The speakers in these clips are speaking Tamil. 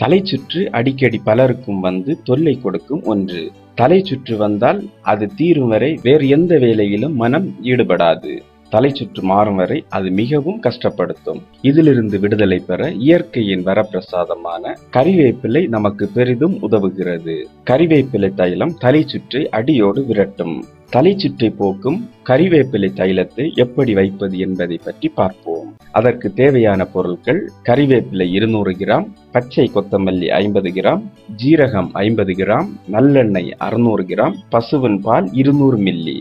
தலை சுற்று அடிக்கடி பலருக்கும் வந்து தொல்லை கொடுக்கும் ஒன்று. தலை சுற்று வந்தால் அது தீரும் வரை வேறு எந்த வேலையிலும் மனம் ஈடுபடாது. தலை சுற்று மாறும் வரை அது மிகவும் கஷ்டப்படுத்தும். இதிலிருந்து விடுதலை பெற இயற்கையின் வரப்பிரசாதமான கறிவேப்பிலை நமக்கு பெரிதும் உதவுகிறது. கறிவேப்பிலை தைலம் தலை சுற்றை அடியோடு விரட்டும். தலை சுற்றை போக்கும் கறிவேப்பிலை தைலத்தை எப்படி வைப்பது என்பதை பற்றி பார்ப்போம். அதற்கு தேவையான பொருட்கள் கறிவேப்பிலை இருநூறு கிராம் பச்சை கொத்தமல்லி ஐம்பது கிராம் ஜீரகம் ஐம்பது கிராம் நல்லெண்ணெய் அறுநூறு கிராம் பசுவின் பால் இருநூறு மில்லி.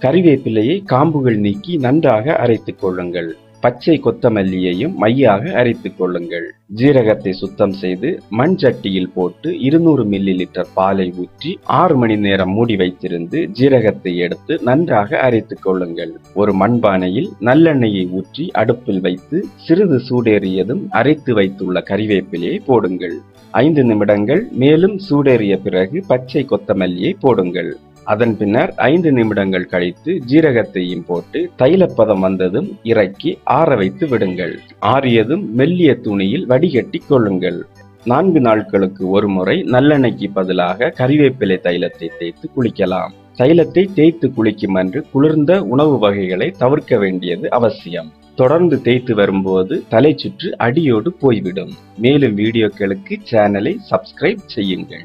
கறிவேப்பிலையை காம்புகள் நீக்கி நன்றாக அரைத்துக் கொள்ளுங்கள். பச்சை கொத்தமல்லியையும் மையாக அரைத்து கொள்ளுங்கள். ஜீரகத்தை சுத்தம் செய்து மண் சட்டியில் போட்டு இருநூறு மில்லி லிட்டர் பாலை ஊற்றி ஆறு மணி நேரம் மூடி வைத்திருந்து ஜீரகத்தை எடுத்து நன்றாக அரைத்துக் கொள்ளுங்கள். ஒரு மண்பானையில் நல்லெண்ணெயை ஊற்றி அடுப்பில் வைத்து சிறிது சூடேறியதும் அரைத்து வைத்துள்ள கறிவேப்பிலையை போடுங்கள். ஐந்து நிமிடங்கள் மேலும் சூடேறிய பிறகு பச்சை கொத்தமல்லியை போடுங்கள். அதன் பின்னர் ஐந்து நிமிடங்கள் கழித்து ஜீரகத்தையும் போட்டு தைலப்பதம் வந்ததும் இறக்கி ஆற வைத்து விடுங்கள். ஆறியதும் மெல்லிய துணியில் வடிகட்டி கொள்ளுங்கள். நான்கு நாட்களுக்கு ஒரு முறை நல்லெண்ணெய்க்கு பதிலாக கறிவேப்பிலை தைலத்தை தேய்த்து குளிக்கலாம். தைலத்தை தேய்த்து குளிக்கும் அன்று குளிர்ந்த உணவு வகைகளை தவிர்க்க வேண்டியது அவசியம். தொடர்ந்து தேய்த்து வரும்போது தலை சுற்று அடியோடு போய்விடும். மேலும் வீடியோக்களுக்கு சேனலை சப்ஸ்கிரைப் செய்யுங்கள்.